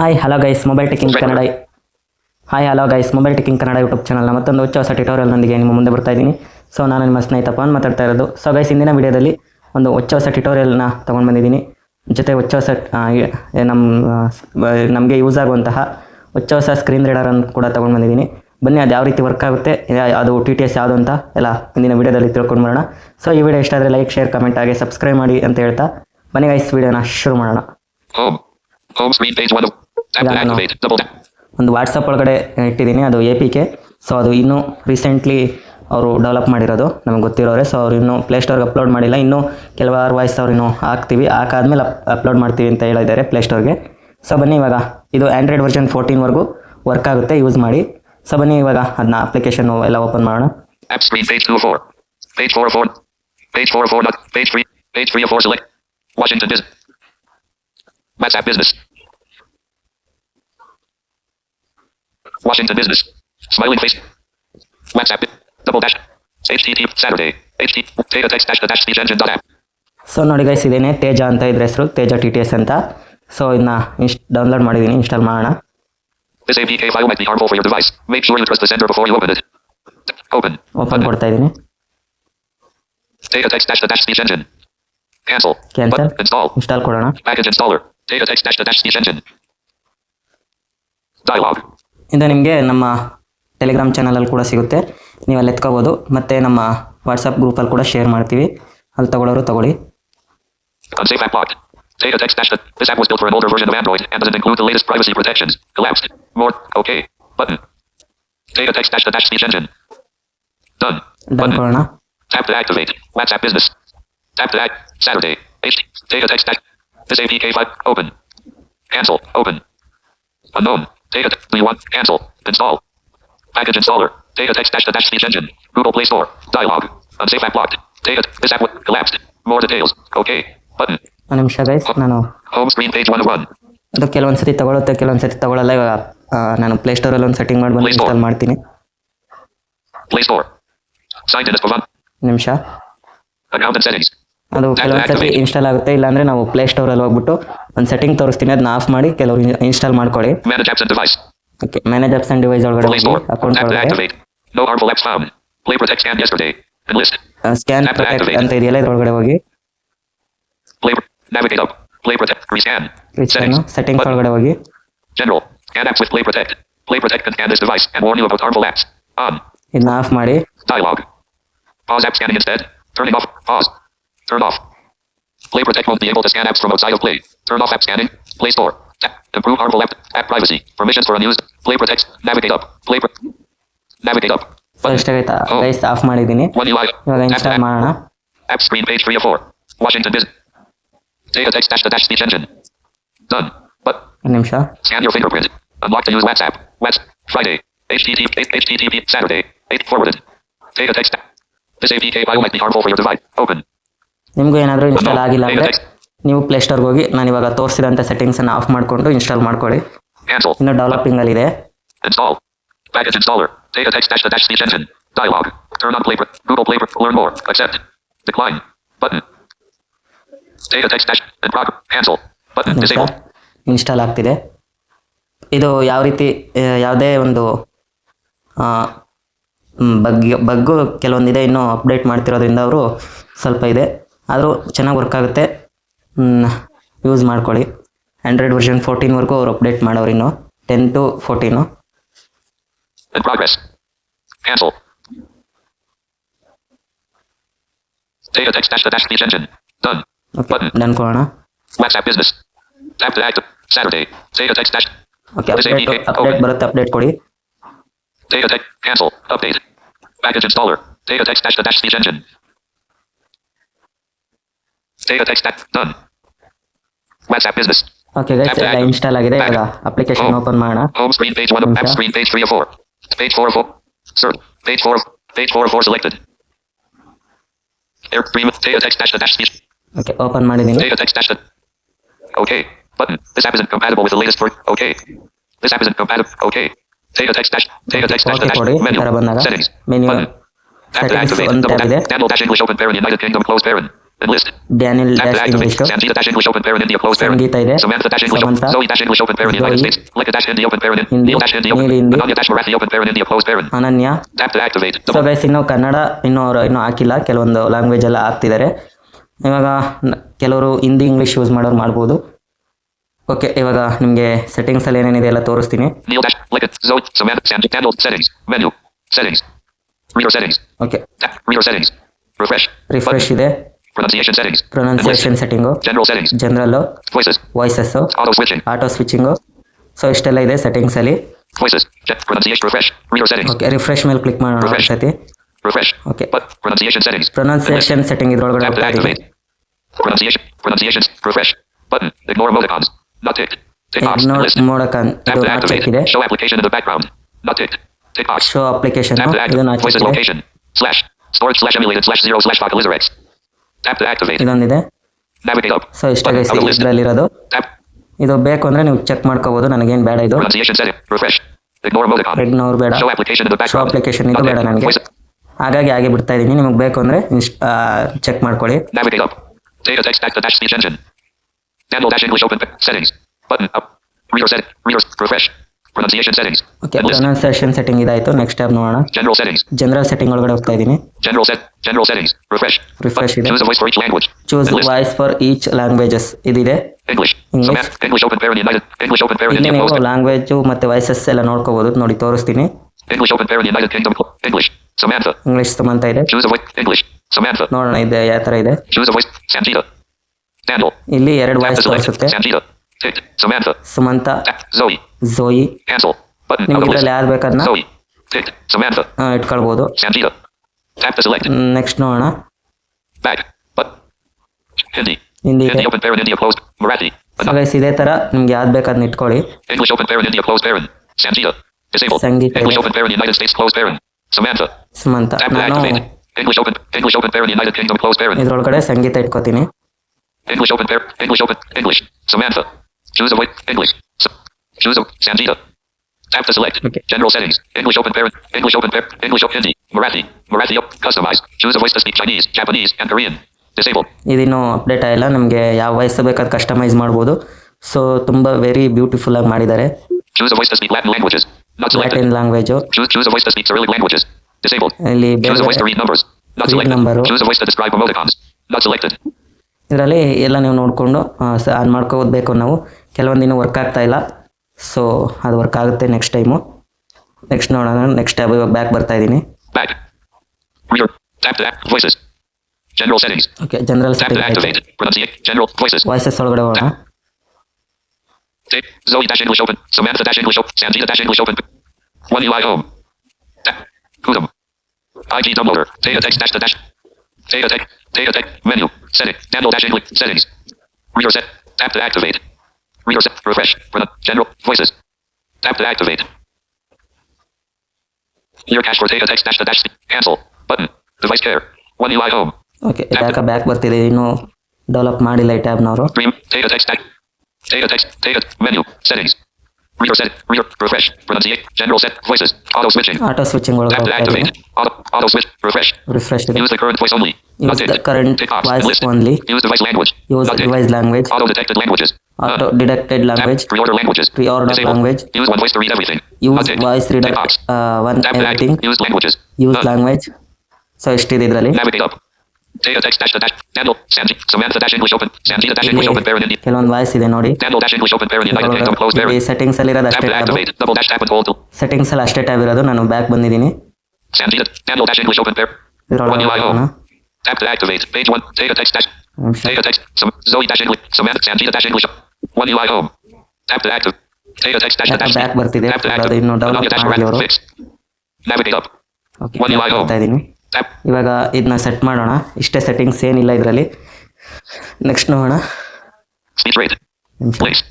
Hi hello guys mobile teching Kannada hi hello guys mobile teching Kannada YouTube ಚಾನಲ್ನ ಮತ್ತೊಂದು ಹೊಸ ಹೊಸ ಟ್ಯುಟೋರಿಯಲ್ನೊಂದಿಗೆ ನಿಮ್ಮ ಮುಂದೆ ಬರ್ತಾ ಇದ್ದೀನಿ. ಸೊ ನಾನು ನಿಮ್ಮ ಸ್ನೇಹಿತಪ್ಪ ಪವನ್ ಮಾತಾಡ್ತಾ ಇರೋದು. ಸೊ ಗೈಸ್ ಇಂದಿನ ವಿಡಿಯೋದಲ್ಲಿ ಒಂದು ಹೊಚ್ಚ ಹೊಸ ಟ್ಯುಟೋರಿಯಲ್ನ ತೊಗೊಂಡು ಬಂದಿದ್ದೀನಿ. ಜೊತೆ ಹೊಚ್ಚ ಹೊಸ ನಮ್ಮ ನಮಗೆ ಯೂಸ್ ಆಗುವಂತಹ ಹೊಚ್ಚ ಹೊಸ ಸ್ಕ್ರೀನ್ ರೀಡರನ್ನು ಕೂಡ ತೊಗೊಂಡು ಬಂದಿದ್ದೀನಿ. ಬನ್ನಿ ಅದು ಯಾವ ರೀತಿ ವರ್ಕ್ ಆಗುತ್ತೆ ಅದು ಟಿ ಟಿ ಎಸ್ ಯಾವುದು ಅಂತ ಎಲ್ಲ ಇಂದಿನ ವಿಡಿಯೋದಲ್ಲಿ ತಿಳ್ಕೊಂಡು ಬರೋಣ. ಸೊ ಈ ವಿಡಿಯೋ ಇಷ್ಟ ಆದರೆ ಲೈಕ್ ಶೇರ್ ಕಮೆಂಟ್ ಹಾಗೆ ಸಬ್ಸ್ಕ್ರೈಬ್ ಮಾಡಿ ಅಂತ ಹೇಳ್ತಾ. ಬನ್ನಿ ಗೈಸ್ ವಿಡಿಯೋನ ಶುರು ಮಾಡೋಣ. ಒಂದು ವಾಟ್ಸಪ್ ಒಳಗಡೆ ಇಟ್ಟಿದ್ದೀನಿ ಅದು ಎ ಪಿ ಕೆ ಸೊ ಅದು ಇನ್ನೂ ರೀಸೆಂಟ್ಲಿ ಅವರು ಡೆವಲಪ್ ಮಾಡಿರೋದು ನಮಗೆ ಗೊತ್ತಿರೋರೆ. ಸೊ ಅವ್ರು ಇನ್ನೂ ಪ್ಲೇಸ್ಟೋರ್ಗೆ ಅಪ್ಲೋಡ್ ಮಾಡಿಲ್ಲ. ಇನ್ನೂ ಕೆಲವಾರು ವಾಯ್ಸ್ ಅವ್ರು ಇನ್ನೂ ಹಾಕ್ತೀವಿ. ಹಾಕಾದ್ಮೇಲೆ ಅಪ್ ಅಪ್ಲೋಡ್ ಮಾಡ್ತೀವಿ ಅಂತ ಹೇಳಿದ್ದಾರೆ ಪ್ಲೇಸ್ಟೋರ್ಗೆ ಸೊ ಬನ್ನಿ ಇವಾಗ. ಇದು ಆ್ಯಂಡ್ರಾಯ್ಡ್ ವರ್ಷನ್ ಫೋರ್ಟೀನ್ವರೆಗೂ ವರ್ಕ್ ಆಗುತ್ತೆ ಯೂಸ್ ಮಾಡಿ. ಸೊ ಬನ್ನಿ ಇವಾಗ ಅದನ್ನ ಅಪ್ಲಿಕೇಶನ್ ಎಲ್ಲ ಓಪನ್ ಮಾಡೋಣ screen page two of four. Page four of four. Page four of four. Not page three. Page three of four. Select. Washington Business. Smiling face. WhatsApp. Double dash. HTTP Saturday. HTTP Data text dash the dash speech engine dot app. So ನೋಡಿ guys ಇದೇನೆ ತೇಜ ಅಂತ ಇದ್ರ ಹೆಸರು Teja T T S ಅಂತ so ಇದನ್ನ ಇನ್ಸ್ಟ್ download ಮಾಡಿದ್ದೀನಿ install ಮಾಡೋಣ This APK file might be harmful for your device. Make sure you trust the sender before you open it. Open. Open ಕೊಡ್ತಾ ಇದ್ದೀನಿ Data text dash the dash speech engine. Cancel. Cancel. Install. Install ಕೊಡೋಣ Package installer. Data text dash the dash speech engine. Dialog. ಇದು ನಿಮಗೆ ನಮ್ಮ Telegram ಚಾನಲಲ್ಲಿ ಕೂಡ ಸಿಗುತ್ತೆ ನೀವು ಅಲ್ಲಿ ಎತ್ಕೋಬೋದು ಮತ್ತು ನಮ್ಮ ವಾಟ್ಸಪ್ ಗ್ರೂಪಲ್ಲಿ ಕೂಡ ಶೇರ್ ಮಾಡ್ತೀವಿ ಅಲ್ಲಿ ತಗೊಳ್ಳೋರು ತಗೊಳ್ಳಿ. Data text dash. This app was built for an older version of Android and doesn't include the latest privacy protections. Collapsed. More. Okay. Button. Data text dash the dash speech engine. Done. Button. Tap to activate. WhatsApp business. Tap to act. Saturday. HD. Data text dash. This APK file. Open. Cancel. Open. Unknown. Data. You want? Cancel. Install. Package installer. Data text dash the dash speech engine. Google Play Store. Dialog. Unsafe app blocked. Data. This app collapsed. More details. Okay. Button. ಒಂದು ನಿಮಿಷ guys ನಾನು home screen page one of one. ಅದು ಕೆಲವೊಂದು ಸತಿ ತಗೊಳುತ್ತೆ ಕೆಲವೊಂದು ಸತಿ ತಗೊಳ್ಳಲ್ಲ ಇವಾಗ ನಾನು ಪ್ಲೇ ಸ್ಟೋರ್ ಅಲ್ಲಿ ಒಂದು ಸೆಟ್ಟಿಂಗ್ ಮಾಡಿ ಬಂದು Play ಇನ್ಸ್ಟಾಲ್ ಮಾಡ್ತೀನಿ Store. Signed in as Pavan. ನಿಮಿಷ ಅಕೌಂಟ್ settings. ಅದು ಕೆಲವೊಮ್ಮೆ ಇನ್‌ಸ್ಟಾಲ್ ಆಗುತ್ತೆ ಇಲ್ಲ ಅಂದ್ರೆ ನಾವು ಪ್ಲೇ ಸ್ಟೋರ್ ಅಲ್ಲಿ ಹೋಗ್ಬಿಟ್ಟು ಒಂದು ಸೆಟ್ಟಿಂಗ್ ತೋರಿಸ್ತೀನಿ ಅದನ್ನ ಆಫ್ ಮಾಡಿ ಕೆಲವರು ಇನ್‌ಸ್ಟಾಲ್ ಮಾಡ್ಕೊಳ್ಳಿ. ಓಕೆ ಮ್ಯಾನೇಜ್ ಆಪ್ಸನ್ ಡಿವೈಸ್ ಒಳಗಡೆ ಹೋಗಿ ಅಕೌಂಟ್ ಪರವಾಗಿ ಸ್ಕ್ಯಾನ್ ಅಂತ ಏರಿಯಾ ಅಲ್ಲಿ ಒಳಗಡೆ ಹೋಗಿ ಕ್ಲಿಕ್ ಡ್ಯಾಬಿಟಾಪ್ ಪ್ಲೇ ಪ್ರೊಟೆಕ್ಟ್ ಸ್ಕ್ಯಾನ್ ಸೆಟ್ಟಿಂಗ್ಸ್ ಒಳಗಡೆ ಹೋಗಿ. ಚಲೋ ಯಾರಾಪ್ಸ್ Play Protect Play Protect can on this device and more new about are apps on ಇನ್ನ ಆಫ್ ಮಾಡಿ. ಆಗಲ್ಲ ಹೋಗಿ app scan get sir off off Turn off. Play Protect won't be able to scan apps from outside of Play. Turn off app scanning. Play Store. Tap. Improve harmful app. App privacy. Permissions for unused. Play Protect. Navigate up. Play. Pro- navigate up. So ಇಷ್ಟಾಗೈತಾ Oh. Guys off ಮಾಡಿದ್ದೀನಿ One UI. ಇವಾಗ Tap to install app. ಮಾಡೋಣ App screen page 3 of 4. Washington Business. Data text dash the dash speech engine. Done. But ಒಂದು ನಿಮಿಷ scan your fingerprint. Unlock to use WhatsApp. Whats Friday. HTTP HTTP Saturday. 8 forwarded. Data text. This APK file might be harmful for your device. Open. ನಿಮಗೂ ಏನಾದರೂ install ಆಗಿಲ್ಲ ಅಂದ್ರೆ ನೀವು play store ಹೋಗಿ ನಾನು ಇವಾಗ ತೋರಿಸಿದಂತ ಸೆಟ್ಟಿಂಗ್ಸ್ ಅನ್ನ ಆಫ್ ಮಾಡ್ಕೊಂಡು ಇನ್ಸ್ಟಾಲ್ ಮಾಡ್ಕೊಳ್ಳಿ. ಇನ್ನು ಡೆವಲಪಿಂಗ್ ಅಲ್ಲಿ ಇದೆ. ಇನ್ಸ್ಟಾಲ್ ಆಗ್ತಿದೆ. ಇದು ಯಾವ ರೀತಿ ಯಾವುದೇ ಒಂದು ಬಗ್ಗೆ ಬಗ್ಗು ಕೆಲವೊಂದಿದೆ. ಇನ್ನು ಅಪ್ಡೇಟ್ ಮಾಡ್ತಿರೋದ್ರಿಂದ ಅವರು ಸ್ವಲ್ಪ ಇದೆ. ಅದರ ಚೆನ್ನಾಗಿ ವರ್ಕ್ ಆಗುತ್ತೆ. ಯೂಸ್ ಮಾಡ್ಕೊಳ್ಳಿ. ಆಂಡ್ರಾಯ್ಡ್ ವರ್ಷನ್ 14 ವರೆಗೂ ಔರ್ ಅಪ್ಡೇಟ್ ಮಾಡೋರಿ ಇನ್ನೂ. 10 to fourteen ಡಾಕ್ವೆಸ್ಟ್ cancel save text dash dash speech engine done but ನಾನು ಕೊರೋಣಾ ಕ್ಲಾಪ್ ಅಪ್ಡೇಟ್ ಕೊಡಿ. ಟೆಯೋ tech cancel update package Data text dash. Done. WhatsApp business. Okay guys Tap to ಎಲ್ಲ active. ಇನ್ಸ್ಟಾಲ್ ಆಗಿದೆ ಇವಾಗ ಅಪ್ಲಿಕೇಶನ್ Oh. ಓಪನ್ ಮಾಡೋಣ Home screen page one of app Okay. screen page three of four. Page four of four. Sir. Page four of page four of four selected. Air stream data text dash the dash speech. Okay open ಮಾಡಿದ್ದೀನಿ Data text dash the. Okay. Button. This app isn't compatible with the latest version. Okay. This app isn't compatible. Okay. Data text dash. Data text dash the Okay, dash. ಕೊಡಿ. ಈ Menu. ಥರ ಬಂದಾಗ Settings. menu. Button. Tap to Settings activate. ಒಂದು Double tab tap. ಇದೆ. Daniel dash English open parent United Kingdom close to dash. English Sangeeta dash English open parent India close parent. Sangeeta ಇದೆ Samantha dash English Samantha parent. Ananya. So guys ಇನ್ನು ಕನ್ನಡ ಇನ್ನೂ ಅವರು ಇನ್ನೂ ಹಾಕಿಲ್ಲ ಕೆಲವೊಂದು language ಎಲ್ಲ ಹಾಕ್ತಿದ್ದಾರೆ ಇವಾಗ ಕೆಲವರು ಹಿಂದಿ ಇಂಗ್ಲೀಷ್ ಯೂಸ್ ಮಾಡೋರು ಮಾಡ್ಬೋದು ಓಕೆ ಇವಾಗ ನಿಮಗೆ ಸೆಟ್ಟಿಂಗ್ಸಲ್ಲಿ ಏನೇನಿದೆ ಎಲ್ಲ ತೋರಿಸ್ತೀನಿ ಓಕೆ ರಿಫ್ರೆಶ್ ಇದೆ pronunciation settings pronunciation setting general settings general voices voices auto switching auto switching so ಇಷ್ಟೆಲ್ಲ ಇದೆ ಸೆಟ್ಟಿಂಗ್ಸಲ್ಲಿ voices check pronunciation refresh reader settings okay refresh ಮೇಲೆ ಕ್ಲಿಕ್ ಮಾಡೋಣ Refresh. ಸತಿ refresh okay but pronunciation settings pronunciation setting ಇದ್ರೊಳಗಡೆ tap to ಹೋಗ್ತಾ ಇದೀನಿ activate pronunciation pronunciations refresh button ignore emoticons not ticked tick box ನೋಡ್ list ಮೋಡಕನ್ tap ಇದು to not check activate ಇದೆ show application in the background not ticked tick box show application tap to ಇದು activate not check voices ಇದೆ location slash storage slash emulated slash zero slash ಇದೊಂದಿದೆ so ಇಷ್ಟ ಇದರಲ್ಲಿರೋದು ಇದು ಬೇಕು ಅಂದ್ರೆ ನೀವು ಚೆಕ್ ಮಾಡ್ಕೋಬಹುದು ನನಗೇನು ಬೇಡ ಇದು ರೆಡ್ನವ್ರು ಬೇಡ ಶೋ ಅಪ್ಲಿಕೇಶನ್ ಇದು ಬೇಡ ನನಗೆ ಹಾಗಾಗಿ ಹಾಗೆ ಬಿಡ್ತಾ ಇದ್ದೀನಿ ನಿಮಗೆ ಬೇಕು ಅಂದ್ರೆ ಚೆಕ್ ಮಾಡ್ಕೊಳ್ಳಿ Data text back to dash speech engine. Handle dash English open settings. Button up. Reader set. Reader refresh. Pronunciation settings. Okay pronunciation setting ಇದಾಯ್ತು ನೆಕ್ಸ್ಟ್ ಟ್ಯಾಬ್ ನೋಡೋಣ General settings. ಜನರಲ್ ಸೆಟ್ಟಿಂಗ್ ಒಳಗಡೆ ಹೋಗ್ತಾ ಇದೀನಿ General set. General settings. Refresh. Refresh ಇದೆ. Choose a voice for each language. Choose. Voice for each languages ಇದಿದೆ English. English. Samantha. English open parent United. English open parent ಇಲ್ಲಿ India ನೀವು language ಮತ್ತೆ voices ಎಲ್ಲ ನೋಡ್ಕೋಬಹುದು ನೋಡಿ ತೋರಿಸ್ತೀನಿ. Samantha. ಇಂಗ್ಲಿಷ್ ಸಮಂತ ಇದೆ voice. English. Samantha. ನೋಡೋಣ ಇದೆ ಯಾವ ತರ ಇದೆ Choose a voice. Sangeeta. ಇಲ್ಲಿ ಎರಡು ವಾಯ್ಸ್. ತೋರಿಸುತ್ತೆ. Samantha. ಸುಮಂತ Tap. ಝೋಯಿ ಯಾತೋ ಪತ್ನಿ ಆದ್ಬೇಕಾ ಸೊಮ್ಯಾತ ಇಟ್ಕೊಳ್ಬೋದು. ಚಾಟಿಸ್ ಲೈಕ್ ನೆಕ್ಸ್ಟ್ ನೋಡೋಣ. ಬ್ಯಾಕ್ ಪತ್ನಿ ಹಿಂದಿ ನದಿ ಅಪ್ಲೌಸ್ ಬ್ರೈಟಿ ಸಿಲೆ ತರ ಹಿಂಗೆ ಯಾದ್ ಬೇಕಾದ್ ಇಟ್ಕೊಳಿ ಎಂಕೂಶೋಪತ್ತೆ ಇರೋ ನದಿ ಅಪ್ಲೌಸ್ ಇರ್ಬೇನೆ ಚಾಟಿ ಸಂಗೀತಿ ನಗರ ಸ್ಪೊಸ್ ಐವರಿ ಸೊಮ್ಯಾಥ ಬೆಂಕೂ ಸಂಗೀತ ಇಟ್ಕೊತೀನಿ. Bengaluru Choose a Sanjita. Tap to select. Okay. General settings. English open parent. English open parent. English open Hindi. Marathi. Marathi up. Customize. Choose a voice to speak Chinese, Japanese, and Korean. Disabled. ಇದಿನ್ನೂ update ಆಗಿಲ್ಲ ನಮಗೆ ಯಾವ ವಯಸ್ಸು ಬೇಕಾದ customise ಮಾಡ್ಬೋದು so ತುಂಬ very beautiful ಆಗಿ ಮಾಡಿದ್ದಾರೆ Choose a voice to speak Latin languages. Not selected. Latin language Choose, choose a voice to speak Cyrillic languages. Disabled. ಇಲ್ಲಿ Choose a voice to read numbers. Not Read selected. number. Choose a voice to describe emoticons. Not selected. ಇದರಲ್ಲಿ ಎಲ್ಲ ನೀವು ನೋಡಿಕೊಂಡು on ಮಾಡ್ಕೋಬೇಕು ನಾವು ಕೆಲವೊಂದಿನ work ಆಗ್ತಾ ಇಲ್ಲ so ಅದು ವರ್ಕ್ ಆಗುತ್ತೆ ನೆಕ್ಸ್ಟ್ ಟೈಮು ನೆಕ್ಸ್ಟ್ ನೋಡೋಣ ನೆಕ್ಸ್ಟ್ ಟ್ಯಾಬ್ ಇವಾಗ ಬ್ಯಾಕ್ ಬರ್ತಾ ಇದ್ದೀನಿ Back. Reader. Tap to act. Voices. General settings. Okay general Tap to setting activate. Pronunciate. General voices. Voices ಒಳಗಡೆ ಹೋಗೋಣ Take Zoe dash English open. Samantha dash English open. Sangeeta dash English open. One UI home. Tap. Kudum. IG downloader. Data text dash the dash. Data text. Data text. Menu. Setting. Daniel dash English. Settings. Reader set. Tap to activate. Reader set. Refresh. Pronoun- General voices. Tap to activate. Here cache for data text dash the dash. Cancel. Button. Device care. One UI home. Okay ಯಾಕೆ back ಬರ್ತಿದೆ ಇನ್ನೂ develop ಮಾಡಿಲ್ಲ ಈ ಟ್ಯಾಬ್ನವರು Stream. Data text. Act. Data text. Data. Menu. Settings. Reader set. Reader. Refresh. Pronunciate. General set. Voices. Auto switching. Auto switching ಒಳಗಡೆ Tap to ಹೋಗ್ತಾ ಇದ್ದೀನಿ activate. Auto. Auto switch. Refresh. Refresh ಇದೆ Use the current voice only. Use Not the ticked. current Tick box. voice List. only. Use device language. Use Not ticked. Device language Auto detected languages. Auto deducted language Pre-order languages. Pre-order Disabled. language. Use one voice to read everything. use Tick box. One Tap to act. Everything Use languages. use Uh, language ಸೊ ಇಷ್ಟಿದೆ ಇದರಲ್ಲಿ Navigate up. Data text dash dash. Daniel. Sanji. Samantha dash English open. Sangeeta dash English open. Parent India. ಕೆಲವೊಂದು voice ಇದೆ ನೋಡಿ. Settings ಅಲ್ಲಿ ಇರೋದು ಅಷ್ಟೇ. Settings ಅಲ್ಲಿ ಅಷ್ಟೇ ಟ್ಯಾಬ್ ಇರೋದು ನಾನು ಬ್ಯಾಕ್ ಬಂದಿದ್ದೀನಿ. One activate. Page one. Data text dash. Data text. Zoe dash English. Samantha. Sanjita dash English. One UI home. Tap to active. Data text dash the dash. Back ಬರ್ತಿದೆ Tap to ಅದು active. ಇನ್ನು Ananya develop dash ಮಾಡಿಲ್ಲ red. ಅವರು Fix. Navigate up. Okay One UI home. ಬರ್ತಾ ಇದ್ದೀನಿ Tap. ಇವಾಗ ಇದನ್ನ set ಮಾಡೋಣ ಇಷ್ಟೇ ಸೆಟ್ಟಿಂಗ್ಸ್ ಏನಿಲ್ಲ ಇದರಲ್ಲಿ ನೆಕ್ಸ್ಟ್ ನೋಡೋಣ Speech rate. ನಿಮಿಷ Place.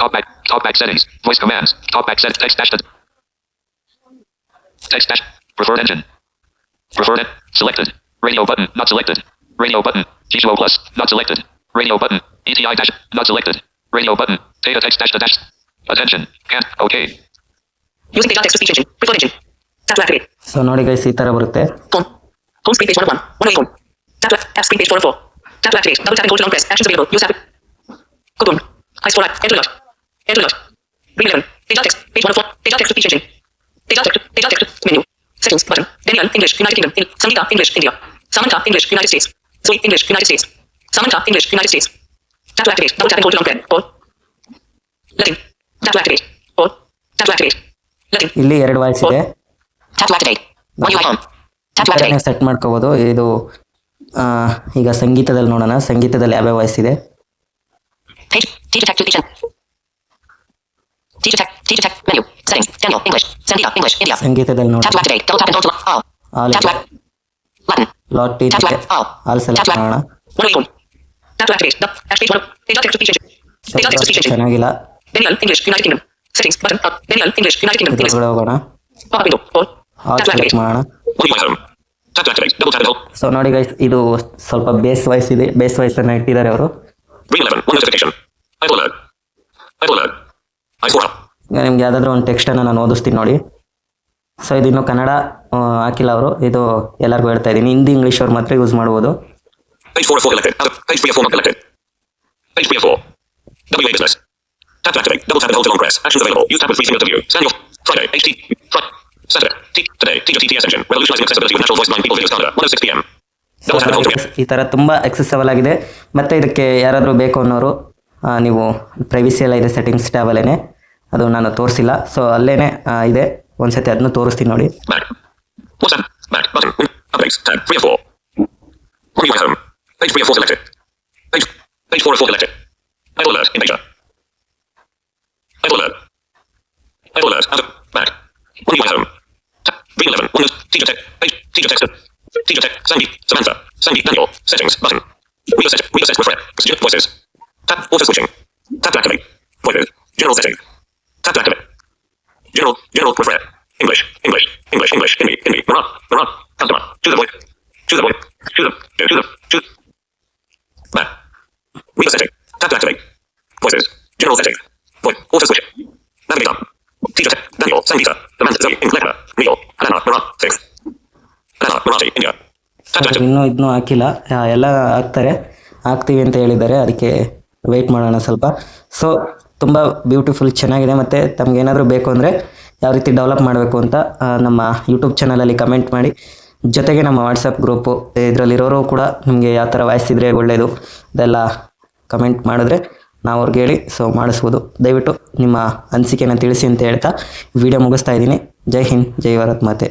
Talkback. Talkback settings. Voice commands. Talkback set. Text dash. the- Text dash. Preferred engine. Preferred. en- Selected. Radio button. Not selected. Radio button. G2O plus. Not selected. Radio button. ETI dash. Not selected. Radio button. Data text dash the dash. Attention. Can't. Okay. Using data text to speech engine. Preferred engine. Tap to activate. So ನೋಡಿ guys ಈ ಥರ ಬರುತ್ತೆ Home. Home screen page 101. 108 home. Tap to act. App screen page 4 of 4. Tap to activate. Double tap and hold to long press. Actions available. Use app. Code 1. Ice 4 app. Enter alert. Enter alert. Green 11. Page alt text. Page 1 of 4. Page alt text to speech changing. Page alt text. Page alt text. Menu. Settings. Button. Daniel. English. United Kingdom. In. Samita. English. India. Samantha. English. United States. Zoe. English. United States. Samantha. English. United States. Tap to activate. Double tap ಇಲ್ಲಿ ಎರಡು voice ಇದೆ. Tap to activate my set ಮಾಡ್ಕೋಬಹುದು ಇದು ಈಗ ಸಂಗೀತದಲ್ಲಿ ನೋಡೋಣ. ಸಂಗೀತದಲ್ಲಿ ಯಾವ ವಾಯ್ಸ್ ಇದೆ? Teacher activation teacher teacher menu setting channel English Sangeeta English India ಸಂಗೀತದಲ್ಲಿ ನೋಡೋಣ. All lot teacher all select ಮಾಡೋಣ. ಸೊ ನೋಡಿ ಗೈಸ್ ಇದು ಸ್ವಲ್ಪ ಬೇಸ್ ವಾಯ್ಸ್ ಇದೆ ಬೇಸ್ ವಾಯ್ಸ್ ಅನ್ನ ಹೆಟ್ಟಿಿದ್ದಾರೆ ಅವರು ಟೈಟಲ್ ಲೋಗೋ ಒಂದು ಟೆಕ್ಸ್ಟ್ ನಾನು ಓದಿಸ್ತೀನಿ ನೋಡಿ ಸೊ ಇದು ಇನ್ನು ಕನ್ನಡ ಹಾಕಿಲ್ಲ ಅವರು ಇದು ಎಲ್ಲರಿಗೂ ಹೇಳ್ತಾ ಇದ್ದೀನಿ ಹಿಂದಿ ಇಂಗ್ಲಿಷ್ ಅವ್ರು ಮಾತ್ರ ಯೂಸ್ ಮಾಡಬಹುದು Page 4 of 4 collected. Out of page 3 of 4 not collected. Page 3 of 4. WA business. Tap to activate. Double tap and hold to long press. Actions available. Use tab with three fingers to view. Scan your Friday. HT. Friday. Saturday. T. Today. Teacher TTS engine. Revolutionizing accessibility with natural voice blind people videos Canada. 106 p.m. Double tap and hold to view. ಈ ಥರ ತುಂಬ ಎಕ್ಸೆಸಬಲ್ ಆಗಿದೆ ಮತ್ತು ಇದಕ್ಕೆ ಯಾರಾದರೂ ಬೇಕು ಅನ್ನೋರು ನೀವು ಪ್ರೈವಸಿ ಎಲ್ಲ ಇದೆ ಸೆಟ್ಟಿಂಗ್ಸ್ ಟ್ಯಾಬಲ್ಲೇ ಅದು ನಾನು ತೋರಿಸಿಲ್ಲ ಸೊ ಅಲ್ಲೇ ಇದೆ ಒಂದ್ಸತಿ ಅದನ್ನು ತೋರಿಸ್ತೀನಿ ನೋಡಿ Back. WhatsApp. Back. Button. Updates. Tab. 3 of 4. One UI home. Page 3 of 4 selected. Page. Page 4 of 4 selected. Idle alert. In Asia. Idle alert. Idle alert. Out of. Back. One UI home. Tab. Green 11. One note. Teacher tech. Page. Teacher text. Teacher tech. Sandy. Samantha. Sandy. Daniel. Settings. Button. Reset. Reset. Refresh. Suggest voices. Tap. Auto switching. Tap to activate. Voices. General settings. Tap to activate. General. General. Refresh. English. English. English. English. Hindi. ಇನ್ನೂ ಇದನ್ನೂ ಹಾಕಿಲ್ಲ. ಎಲ್ಲ ಹಾಕ್ತಾರೆ. ಹಾಕ್ತೀವಿ ಅಂತ ಹೇಳಿದ್ದಾರೆ. ಅದಕ್ಕೆ weight ಮಾಡೋಣ ಸ್ವಲ್ಪ. ಸೊ ತುಂಬ ಬ್ಯೂಟಿಫುಲ್ ಚೆನ್ನಾಗಿದೆ ಮತ್ತು ತಮಗೇನಾದರೂ ಬೇಕು ಅಂದರೆ ಯಾವ ರೀತಿ ಡೆವಲಪ್ ಮಾಡಬೇಕು ಅಂತ ನಮ್ಮ ಯೂಟ್ಯೂಬ್ ಚಾನಲಲ್ಲಿ ಕಮೆಂಟ್ ಮಾಡಿ. ಜೊತೆಗೆ ನಮ್ಮ ವಾಟ್ಸಪ್ ಗ್ರೂಪು ಇದರಲ್ಲಿರೋರು ಕೂಡ ನಿಮಗೆ ಯಾವ ಥರ ವಾಯ್ಸ್ ಇದ್ದರೆ ಒಳ್ಳೆಯದು ಅದೆಲ್ಲ ಕಮೆಂಟ್ ಮಾಡಿದ್ರೆ ನಾವು ಅವ್ರಿಗೆ ಹೇಳಿ ಸೊ ಮಾಡಿಸ್ಬೋದು. ದಯವಿಟ್ಟು ನಿಮ್ಮ ಅನಿಸಿಕೆನ ತಿಳಿಸಿ ಅಂತ ಹೇಳ್ತಾ ವಿಡಿಯೋ ಮುಗಿಸ್ತಾ ಇದ್ದೀನಿ. ಜೈ ಹಿಂದ್, ಜೈ ಭಾರತ್ ಮಾತೆ.